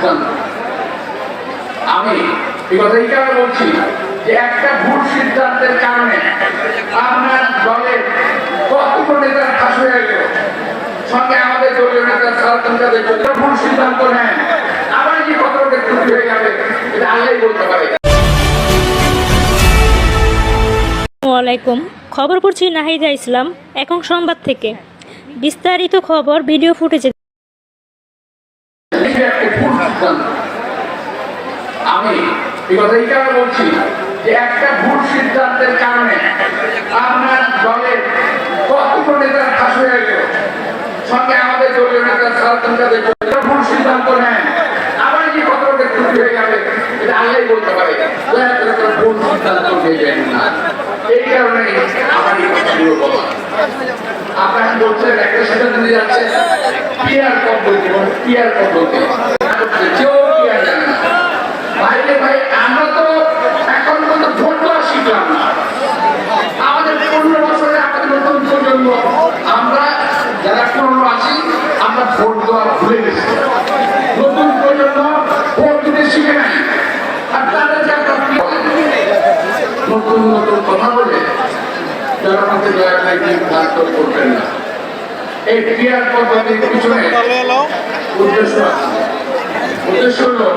সিদ্ধান্ত আমি এই কথা এই কারণে বলছি যে একটা ভুল সিদ্ধান্তের কারণে আপনার দলের নেতার ফাঁস হয়ে গেল? সঙ্গে আমাদের দলীয় সারাতন যাদের ভুল সিদ্ধান্ত নেন, আবার যে কতটা ক্ষতি হয়ে যাবে? এটা আল্লাহ বলতে পারে। খবর পড়ছি নাহিদা ইসলাম এখন সংবাদ থেকে। বিস্তারিত খবর, ভিডিও ফুটেজে সিদ্ধান্ত আমি বলছি যে একটা ভুল সিদ্ধান্তের কারণে আপনার দলের কতগুলো নেতার ফাঁস হয়ে গেল। সঙ্গে আমাদের দলীয় নেতা সারাতন ভুল সিদ্ধান্ত নেন। আবার বলতে পারে। দয়া ভুল সিদ্ধান্ত এই কারণে আপনারা বলছেন একটা সিদ্ধান্ত নিয়ে যাচ্ছে পিয়ার পদ্ধতি এবং পিয়ার পদ্ধতি কেউ পিয়ার জানে না ভাইরে ভাই আমরা তো এখন পর্যন্ত ভোট দেওয়া শিখলাম না আমাদের পনেরো বছরে আমাদের নতুন প্রজন্ম আমরা যারা পনেরো আছি আমরা ভোট দেওয়া ভুলে গেছি। নতুন প্রজন্ম ভোট দিতে শিখে নাই আর তাদেরকে আমরা কি বলেন? নতুন নতুন কথা বলে দয়া করবেন না। এই ক্রিয়ার পদ্ধতির পিছনে উদ্দেশ্য আছে। উদ্দেশ্য হলো